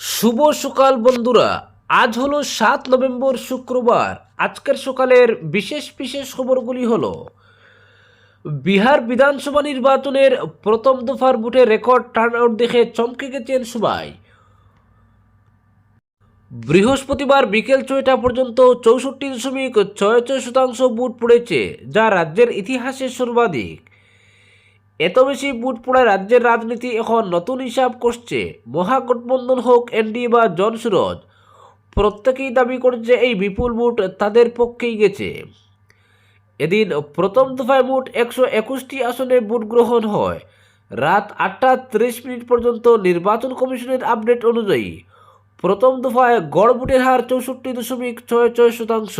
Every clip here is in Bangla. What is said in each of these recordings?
শুভ সকাল বন্ধুরা। আজ হলো সাত নভেম্বর শুক্রবার। আজকের সকালের বিশেষ বিশেষ খবরগুলি হল, বিহার বিধানসভা নির্বাচনের প্রথম দফার ভোটে রেকর্ড টার্নআউট দেখে চমকে গেছেন সবাই। বৃহস্পতিবার বিকেল ছয়টা পর্যন্ত চৌষট্টি দশমিক ছয় ছয় শতাংশ ভোট পড়েছে, যা রাজ্যের ইতিহাসে সর্বাধিক। এত বেশি বুট পড়ায় রাজ্যের রাজনীতি এখন নতুন হিসাব করছে মহাগঠবন্ধন হোক এনডিএ বা জনসুরজ প্রত্যেকেই দাবি করছে এই বিপুল বুট তাদের পক্ষেই গেছে। এদিন প্রথম দফায় মোট একশো একুশটি আসনে ভোট গ্রহণ হয়। রাত আটটা ত্রিশ মিনিট পর্যন্ত নির্বাচন কমিশনের আপডেট অনুযায়ী প্রথম দফায় গড় ভোটের হার চৌষট্টি দশমিক ছয় ছয় শতাংশ।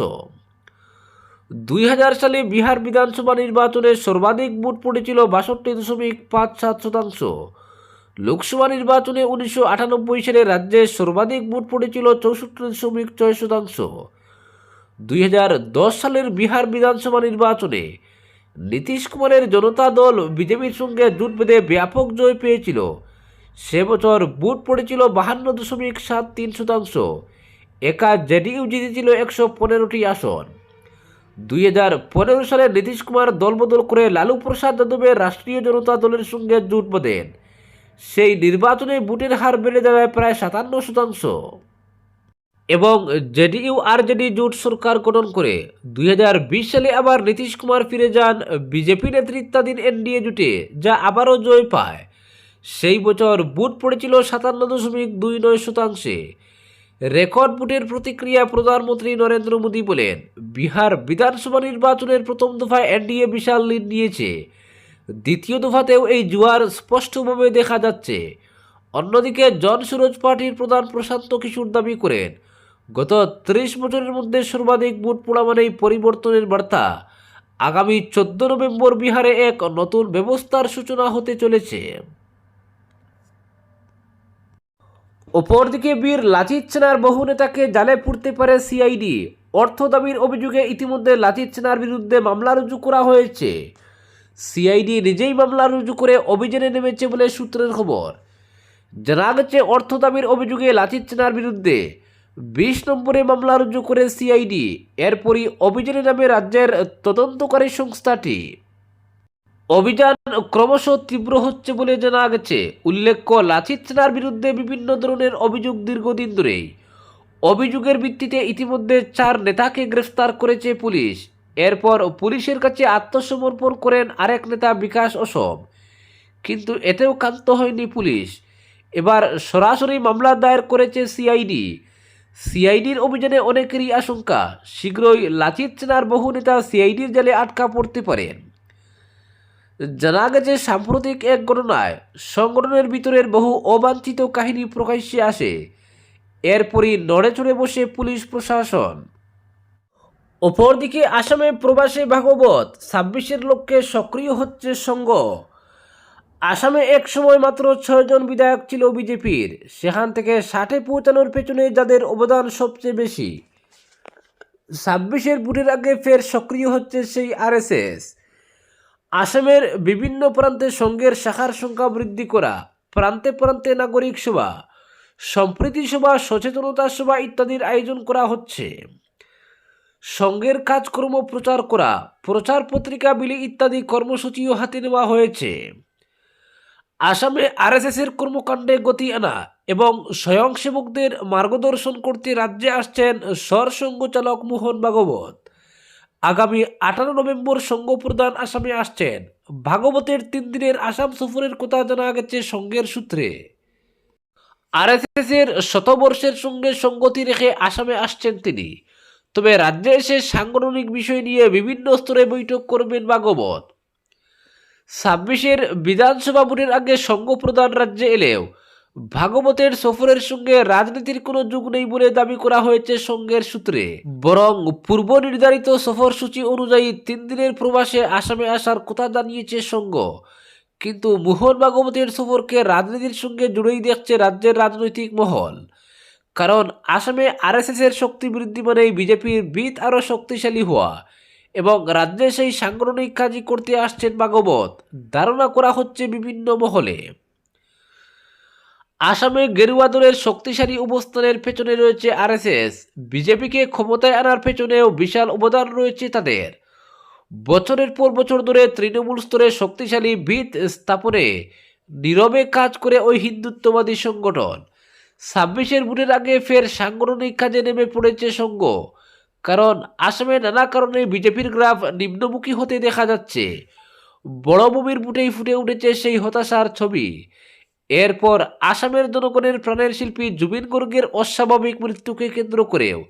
দুই হাজার সালে বিহার বিধানসভা নির্বাচনে সর্বাধিক ভোট পড়েছিল বাষট্টি দশমিক পাঁচ সাত শতাংশ। লোকসভা নির্বাচনে উনিশশো আটানব্বই সালে রাজ্যে সর্বাধিক ভোট পড়েছিল চৌষট্টি দশমিক ছয় শতাংশ। দুই হাজার দশ সালের বিহার বিধানসভা নির্বাচনে নীতিশ কুমারের জনতা দল বিজেপির সঙ্গে জোট বেঁধে ব্যাপক জয় পেয়েছিল। সে বছর ভোট পড়েছিল বাহান্ন দশমিক সাত তিন শতাংশ। একা জেডিইউ জিতেছিল একশো পনেরোটি আসন। দুই হাজার পনেরো সালে নীতিশ কুমার দলবদল করে লালু প্রসাদ যাদবের রাষ্ট্রীয় জনতা দলের সঙ্গে জোট বাঁধেন। সেই নির্বাচনে ভোটের হার বেড়ে দাঁড়ায় প্রায় সাতান্ন শতাংশ। এবং জেডিইউ আর জেডি জোট সরকার গঠন করে দুই হাজার বিশ সালে আবার নীতিশ কুমার ফিরে যান বিজেপি নেতৃত্বাধীন এনডিএ জোটে, যা আবারও জয় পায়। সেই বছর ভোট পড়েছিল সাতান্ন দশমিক দুই নয় শতাংশে। রেকর্ড ভোটের প্রতিক্রিয়া প্রধানমন্ত্রী নরেন্দ্র মোদী বলেন, বিহার বিধানসভা নির্বাচনের প্রথম দফায় এনডিএ বিশাল লিড নিয়েছে। দ্বিতীয় দফাতেও এই জুয়ার স্পষ্টভাবে দেখা যাচ্ছে। অন্যদিকে জন সুরজ পার্টির প্রধান প্রশান্ত কিশোর দাবি করেন, গত ত্রিশ বছরের মধ্যে সর্বাধিক ভোট পড়া মানেই পরিবর্তনের বার্তা। আগামী চোদ্দ নভেম্বর বিহারে এক নতুন ব্যবস্থার সূচনা হতে চলেছে। অপরদিকে বীর লাচিত সেনার বহু নেতাকে জালে পুড়তে পারে সিআইডি। অর্থ দাবির অভিযোগে ইতিমধ্যে লাচিত সেনার বিরুদ্ধে মামলা রুজু করা হয়েছে। সিআইডি নিজেই মামলা রুজু করে অভিযানে নেমেছে বলে সূত্রের খবর। জানা গেছে, অর্থ দাবির অভিযোগে লাচিত সেনার বিরুদ্ধে বিশ নম্বরে মামলা রুজু করে সিআইডি। এরপরই অভিযানে নামে রাজ্যের তদন্তকারী সংস্থাটি। অভিযান ক্রমশ তীব্র হচ্ছে বলে জানা গেছে। উল্লেখ্য, লাচিত সেনার বিরুদ্ধে বিভিন্ন ধরনের অভিযোগ দীর্ঘদিন ধরেই। অভিযোগের ভিত্তিতে ইতিমধ্যে চার নেতাকে গ্রেফতার করেছে পুলিশ। এরপর পুলিশের কাছে আত্মসমর্পণ করেন আরেক নেতা বিকাশ অসম। কিন্তু এতেও ক্ষান্ত হয়নি পুলিশ। এবার সরাসরি মামলা দায়ের করেছে সিআইডি। সিআইডির অভিযানে অনেকেরই আশঙ্কা, শীঘ্রই লাচিত সেনার বহু নেতা সিআইডির জালে আটকা পড়তে পারেন। জানা গেছে, সাম্প্রতিক এক ঘটনায় সংগঠনের ভিতরের বহু অবাঞ্ছিত কাহিনী প্রকাশ্যে আসে। এরপরই নড়ে চড়ে বসে পুলিশ প্রশাসন। অপরদিকে আসামে প্রবাসী ভাগবত ছাব্বিশের লক্ষ্যে সক্রিয় হচ্ছে সংঘ আসামে এক সময় মাত্র ছয়জন বিধায়ক ছিল বিজেপির। সেখান থেকে ষাটে পৌঁছানোর পেছনে যাদের অবদান সবচেয়ে বেশি। ছাব্বিশের ভোটের আগে ফের সক্রিয় হচ্ছে সেই আরএসএস। আসামের বিভিন্ন প্রান্তে সংঘের শাখার সংখ্যা বৃদ্ধি করা, প্রান্তে প্রান্তে নাগরিক সভা সম্প্রীতি সভা সচেতনতা সভা ইত্যাদির আয়োজন করা হচ্ছে। সংঘের কাজকর্ম প্রচার করা, প্রচার পত্রিকা বিলি ইত্যাদি কর্মসূচিও হাতে নেওয়া হয়েছে। আসামে আরএসএসের কর্মকাণ্ডে গতি আনা এবং স্বয়ংসেবকদের মার্গদর্শন করতে রাজ্যে আসছেন সরসংঘ চালক মোহন ভাগবত। আগামী আঠারো নভেম্বর সংঘ প্রধান আসামে আসছেন। ভাগবতের তিন দিনের আসাম সফরের কথা জানা গেছে সঙ্গের সূত্রে। আরএসএস এর শতবর্ষের সঙ্গে সঙ্গতি রেখে আসামে আসছেন তিনি। তবে রাজ্যে এসে সাংগঠনিক বিষয় নিয়ে বিভিন্ন স্তরে বৈঠক করবেন ভাগবত। ছাব্বিশের বিধানসভা ভোটের আগে সংঘ প্রধান রাজ্যে এলেও ভাগবতের সফরের সঙ্গে রাজনীতির কোনো যুগ নেই বলে দাবি করা হয়েছে সঙ্গের সূত্রে। বরং পূর্ব নির্ধারিত সফরসূচি অনুযায়ী তিন দিনের প্রবাসে আসামে আসার কথা জানিয়েছে সঙ্গ। কিন্তু মোহন ভাগবতের সফরকে রাজনীতির সঙ্গে জুড়েই দেখছে রাজ্যের রাজনৈতিক মহল। কারণ আসামে আরএসএস এর শক্তি বৃদ্ধি মানেই বিজেপির বিত আরও শক্তিশালী হওয়া এবং রাজ্যে সেই সাংগঠনিক কাজই করতে আসছেন ভাগবত। ধারণা করা হচ্ছে বিভিন্ন মহলে। আসামে গেরুয়া দলের শক্তিশালী অবস্থানের পেছনে রয়েছে আরএসএস। বিজেপিকে ক্ষমতায় আনার পেছনেও বিশাল অবদান রয়েছে তাদের। বছরের পর বছর ধরে তৃণমূল স্তরে শক্তিশালী ভিত স্থাপনে নীরবে কাজ করে ওই হিন্দুত্ববাদী সংগঠন। ছাব্বিশের ভোটের আগে ফের সাংগঠনিক কাজে নেমে পড়েছে সংঘ। কারণ আসামে নানা কারণে বিজেপির গ্রাফ নিম্নমুখী হতে দেখা যাচ্ছে। বড় ভূমির বুটেই ফুটে উঠেছে সেই হতাশার ছবি। এরপর আসামের জনগণের প্রাণের শিল্পী জুবিন গর্গের অস্বাভাবিক মৃত্যুকে কেন্দ্র করেও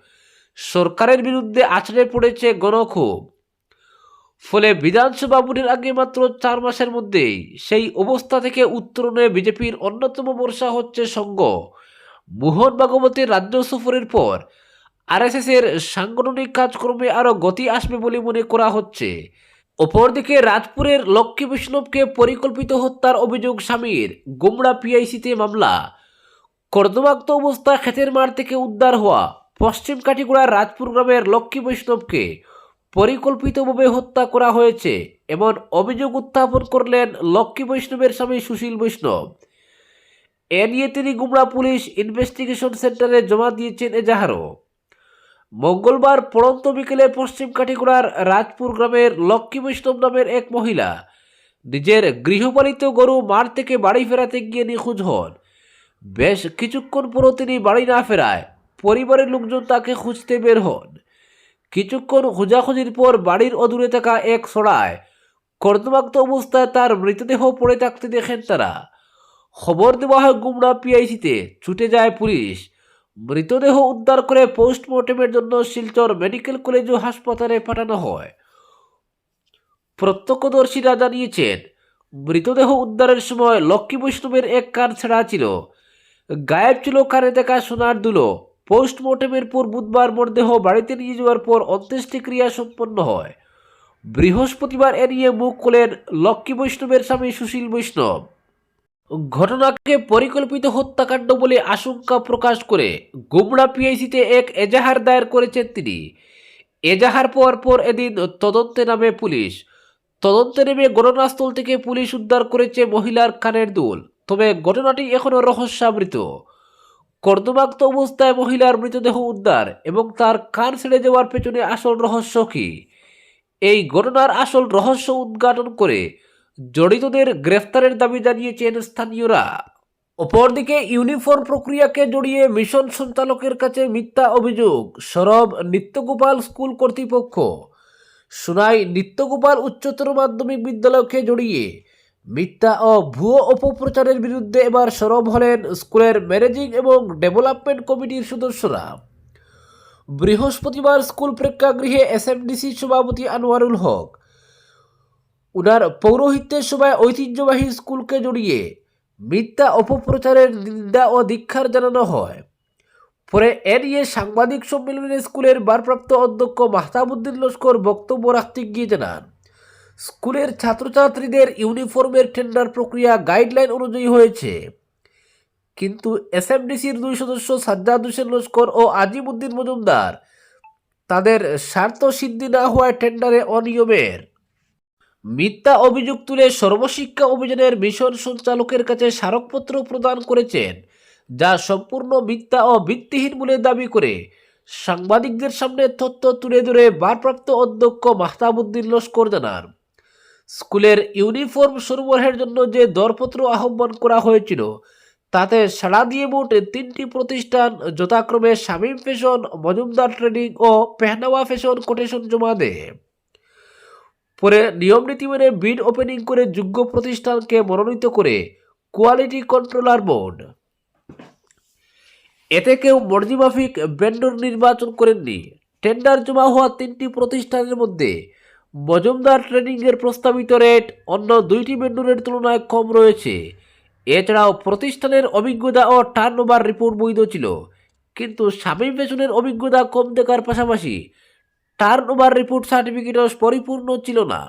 সরকারের বিরুদ্ধে আছড়ে পড়েছে গণক্ষোভ। ফলে বিধানসভা ভোটের আগে মাত্র চার মাসের মধ্যেই সেই অবস্থা থেকে উত্তরণে বিজেপির অন্যতম বর্ষা হচ্ছে সঙ্গ। মোহন ভাগবতের রাজ্য সফরের পর আরএসএস এর সাংগঠনিক কাজকর্মে আরও গতি আসবে বলে মনে করা হচ্ছে। অপরদিকে রাজপুরের লক্ষ্মী বিষ্ণবকে পরিকল্পিত হত্যার অভিযোগ স্বামীর। গুমড়া পিআইসিতে মামলা। কর্দমাক্ত অবস্থায় ক্ষেতের মাঠ থেকে উদ্ধার হওয়া পশ্চিম কাটিগুড়ার রাজপুর গ্রামের লক্ষ্মী বৈষ্ণবকে পরিকল্পিতভাবে হত্যা করা হয়েছে, এমন অভিযোগ উত্থাপন করলেন লক্ষ্মী বৈষ্ণবের স্বামী সুশীল বৈষ্ণব। এ নিয়ে তিনি গুমরা পুলিশ ইনভেস্টিগেশন সেন্টারে জমা দিয়েছেন এজাহারও। মঙ্গলবার পড়ন্ত বিকেলে পশ্চিম কাটিগুড়ার রাজপুর গ্রামের লক্ষ্মী বৈষ্ণব নামের এক মহিলা নিজের গৃহপালিত গরু মাঠ থেকে বাড়ি ফেরাতে গিয়ে নিখোঁজ হন। বেশ কিছুক্ষণ পরও তিনি বাড়ি না ফেরায় পরিবারের লোকজন তাকে খুঁজতে বের হন। কিছুক্ষণ খোঁজাখুঁজির পর বাড়ির অদূরে থাকা এক সড়ায় কর্দমাক্ত অবস্থায় তার মৃতদেহ পড়ে থাকতে দেখেন তারা। খবর দেওয়া হয়, গুমরা পিআইসিতে ছুটে যায় পুলিশ। মৃতদেহ উদ্ধার করে পোস্টমর্টমের জন্য শিলচর মেডিকেল কলেজ ও হাসপাতালে পাঠানো হয়। প্রত্যক্ষদর্শীরা জানিয়েছেন, মৃতদেহ উদ্ধারের সময় লক্ষ্মী বৈষ্ণবের এক কান ছেঁড়া ছিল। গায়েব ছিল কানে দেখা সোনার দুলো পোস্টমর্টমের পর বুধবার মরদেহ বাড়িতে নিয়ে যাওয়ার পর অন্ত্যেষ্টিক্রিয়া সম্পন্ন হয়। বৃহস্পতিবার এ নিয়ে মুখ খোলেন লক্ষ্মী বৈষ্ণবের স্বামী সুশীল বৈষ্ণব। ঘটনাকে পরিকল্পিত হত্যাকাণ্ড বলে আশঙ্কা প্রকাশ করে গুমড়া পিআইসিতে এক এজাহার দায়ের করেছেন তিনি। এজাহার পাওয়ার পর এদিন তদন্তে নামে পুলিশ। তদন্তে নেমে ঘটনাস্থল থেকে পুলিশ উদ্ধার করেছে মহিলার কানের দুল। তবে ঘটনাটি এখনও রহস্যাবৃত। কর্দমাক্ত অবস্থায় মহিলার মৃতদেহ উদ্ধার এবং তার কান ছেড়ে যাওয়ার পেছনে আসল রহস্য কি? এই ঘটনার আসল রহস্য উদ্ঘাটন করে জড়িতদের গ্রেফতারের দাবি জানিয়েছেন স্থানীয়রা। অপরদিকে, ইউনিফর্ম প্রক্রিয়াকে জড়িয়ে মিশন সঞ্চালকের কাছে মিথ্যা অভিযোগ। সরব নিত্যগোপাল স্কুল কর্তৃপক্ষ। সোনাই নিত্যগোপাল উচ্চতর মাধ্যমিক বিদ্যালয়কে জড়িয়ে মিথ্যা ও ভুয়ো অপপ্রচারের বিরুদ্ধে এবার সরব হলেন স্কুলের ম্যানেজিং এবং ডেভেলপমেন্ট কমিটির সদস্যরা। বৃহস্পতিবার স্কুল প্রেক্ষাগৃহে এসএমডিসি সভাপতি আনোয়ারুল হক উনার পৌরোহিত্যের সময় ঐতিহ্যবাহী স্কুলকে জড়িয়ে মিথ্যা অপপ্রচারের নিন্দা ও দীক্ষার জানানো হয়। পরে এ নিয়ে সাংবাদিক সম্মেলনে স্কুলের ভারপ্রাপ্ত অধ্যক্ষ মাহতাবুদ্দিন লস্কর বক্তব্য রাখতে গিয়ে জানান, স্কুলের ছাত্রছাত্রীদের ইউনিফর্মের টেন্ডার প্রক্রিয়া গাইডলাইন অনুযায়ী হয়েছে। কিন্তু এসএমডিসির দুই সদস্য সাজ্জাদ হোসেন লস্কর ও আজিমউদ্দিন মজুমদার তাদের স্বার্থ সিদ্ধি না হওয়ায় টেন্ডারে অনিয়মের মিথ্যা অভিযোগ তুলে সর্বশিক্ষা অভিযানের মিশন সঞ্চালকের কাছে স্মারকপত্র প্রদান করেছেন, যা সম্পূর্ণ মিথ্যা ও ভিত্তিহীন বলে দাবি করে। সাংবাদিকদের সামনে তথ্য তুলে ধরে ভারপ্রাপ্ত অধ্যক্ষ মাহতাবুদ্দিন লস্কর জানান, স্কুলের ইউনিফর্ম সরবরাহের জন্য যে দরপত্র আহ্বান করা হয়েছিল, তাতে সাড়া দিয়ে মোট তিনটি প্রতিষ্ঠান যথাক্রমে শামীম ফ্যাশন, মজুমদার ট্রেডিং ও পেহনাওয়া ফ্যাশন কোটেশন জমা দেয়। পরে নিয়ম নীতি মেনে বিড ওপেনিং করে যোগ্য প্রতিষ্ঠানকে মনোনীত করে কোয়ালিটি কন্ট্রোলার বোর্ড এতে কেউ মর্জিমাফিক ভেন্ডর নির্বাচন করেননি। টেন্ডার জমা হওয়া তিনটি প্রতিষ্ঠানের মধ্যে মজুমদার ট্রেনিংয়ের প্রস্তাবিত রেট অন্য দুইটি ভেন্ডরের তুলনায় কম রয়েছে। এছাড়াও প্রতিষ্ঠানের অভিজ্ঞতা ও টার্ন রিপোর্ট বৈধ ছিল, কিন্তু স্বামী পেছনের অভিজ্ঞতা কম দেখার পাশাপাশি টার্ন ওভার রিপোর্ট সার্টিফিকেটও পরিপূর্ণ ছিল না।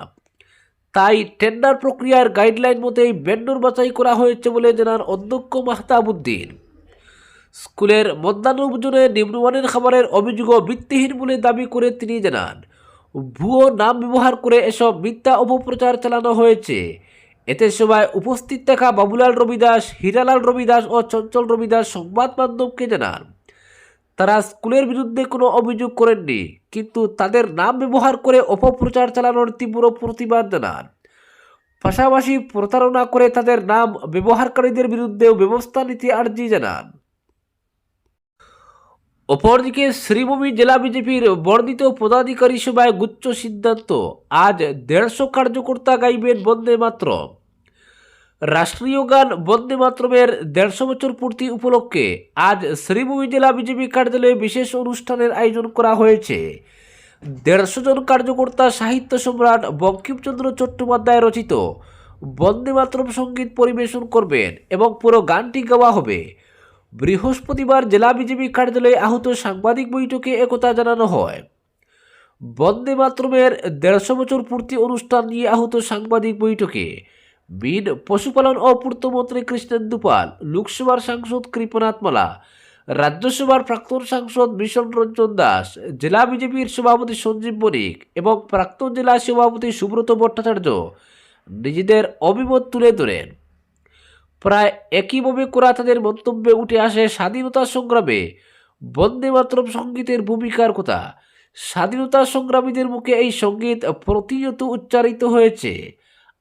তাই টেন্ডার প্রক্রিয়ার গাইডলাইন মতেই ভেন্ডর বাছাই করা হয়েছে বলে জানান অধ্যক্ষ মাহতাবুদ্দিন। স্কুলের মধ্যাহ্নভোজনে নিম্নমানের খাবারের অভিযোগও ভিত্তিহীন বলে দাবি করে তিনি জানান, ভুয়ো নাম ব্যবহার করে এসব মিথ্যা অপপ্রচার চালানো হয়েছে। এতে সভায় উপস্থিত থাকা বাবুলাল রবিদাস, হীরালাল রবিদাস ও চঞ্চল রবিদাস সংবাদ মাধ্যমকে জানান। তারা স্কুলের বিরুদ্ধে কোনো অভিযোগ করেননি, কিন্তু তাদের নাম ব্যবহার করে অপপ্রচার চালানোর তীব্র প্রতিবাদ জানান। পাশাপাশি প্রতারণা করে তাদের নাম ব্যবহারকারীদের বিরুদ্ধেও ব্যবস্থা নিতে আর্জি জানান। অপরদিকে শ্রীভূমি জেলা বিজেপির বর্ধিত পদাধিকারী সভায় গুচ্ছ সিদ্ধান্ত, আজ দেড়শো কার্যকর্তা গাইবেন বন্দে মাতরম। রাষ্ট্রীয় গান বন্দে মাতরমের দেড়শো বছর পূর্তি উপলক্ষে আজ শ্রীভূমি জেলা বিজেপি কার্যালয়ে বিশেষ অনুষ্ঠানের আয়োজন করা হয়েছে। দেড়শো জন কার্যকর্তা সাহিত্য সম্রাট বঙ্কিমচন্দ্র চট্টোপাধ্যায় রচিত বন্দে মাতরম সংগীত পরিবেশন করবেন এবং পুরো গানটি গাওয়া হবে। বৃহস্পতিবার জেলা বিজেপি কার্যালয়ে আহত সাংবাদিক বৈঠকে একথা জানানো হয়। বন্দে মাতরমের দেড়শো বছর পূর্তি অনুষ্ঠান নিয়ে আহত সাংবাদিক বৈঠকে বিন পশুপালন ও পূর্তমন্ত্রী কৃষ্ণেন্দু পাল লোকসভার সাংসদ কৃপনাথ মালা, রাজ্যসভার প্রাক্তন সাংসদ মিশন রঞ্জন দাস, জেলা বিজেপির সভাপতি সঞ্জীব বণিক এবং প্রাক্তন জেলা সভাপতি সুব্রত ভট্টাচার্য নিজেদের অভিমত তুলে ধরেন। প্রায় একইভাবে করা তাদের মন্তব্যে উঠে আসে স্বাধীনতা সংগ্রামে বন্দে মাতরম সঙ্গীতের ভূমিকার কথা। স্বাধীনতা সংগ্রামীদের মুখে এই সংগীত প্রতিনিয়ত উচ্চারিত হয়েছে।